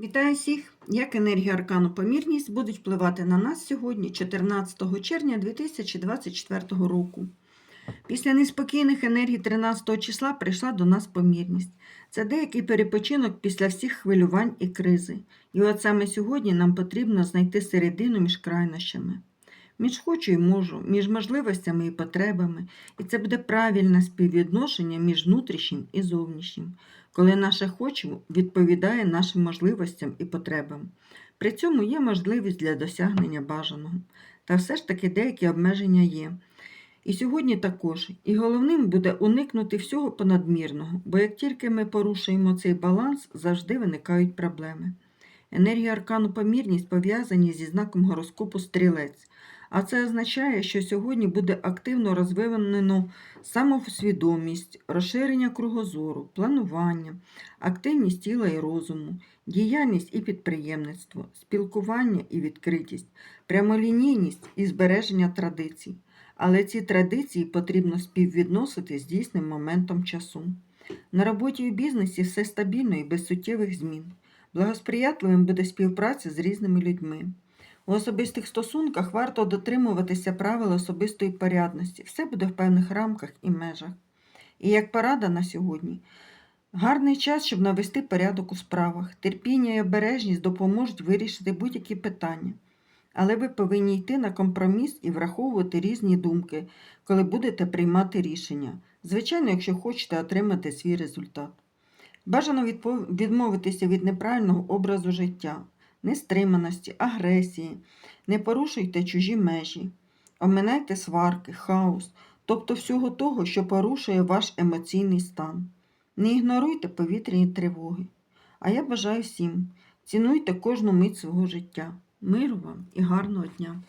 Вітаю всіх! Як енергія аркану помірність будуть впливати на нас сьогодні, 14 червня 2024 року. Після неспокійних енергій 13 числа прийшла до нас помірність. Це деякий перепочинок після всіх хвилювань і кризи. І от саме сьогодні нам потрібно знайти середину між крайнощами. Між хочу і можу, між можливостями і потребами. І це буде правильне співвідношення між внутрішнім і зовнішнім коли наше хочу відповідає нашим можливостям і потребам. При цьому є можливість для досягнення бажаного. Та все ж таки деякі обмеження є. І сьогодні також. І головним буде уникнути всього понадмірного, бо як тільки ми порушуємо цей баланс, завжди виникають проблеми. Енергія аркану помірність пов'язані зі знаком гороскопу стрілець. А це означає, що сьогодні буде активно розвинено самосвідомість, розширення кругозору, планування, активність тіла і розуму, діяльність і підприємництво, спілкування і відкритість, прямолінійність і збереження традицій. Але ці традиції потрібно співвідносити з дійсним моментом часу. На роботі і бізнесі все стабільно і без суттєвих змін. Благосприятливим буде співпраця з різними людьми. У особистих стосунках варто дотримуватися правил особистої порядності. Все буде в певних рамках і межах. І як порада на сьогодні, гарний час, щоб навести порядок у справах. Терпіння і обережність допоможуть вирішити будь-які питання. Але ви повинні йти на компроміс і враховувати різні думки, коли будете приймати рішення. Звичайно, якщо хочете отримати свій результат. Бажано відмовитися від неправильного образу життя нестриманості, агресії, не порушуйте чужі межі, оминайте сварки, хаос, тобто всього того, що порушує ваш емоційний стан. Не ігноруйте повітряні тривоги. А я бажаю всім, цінуйте кожну мить свого життя. Миру вам і гарного дня!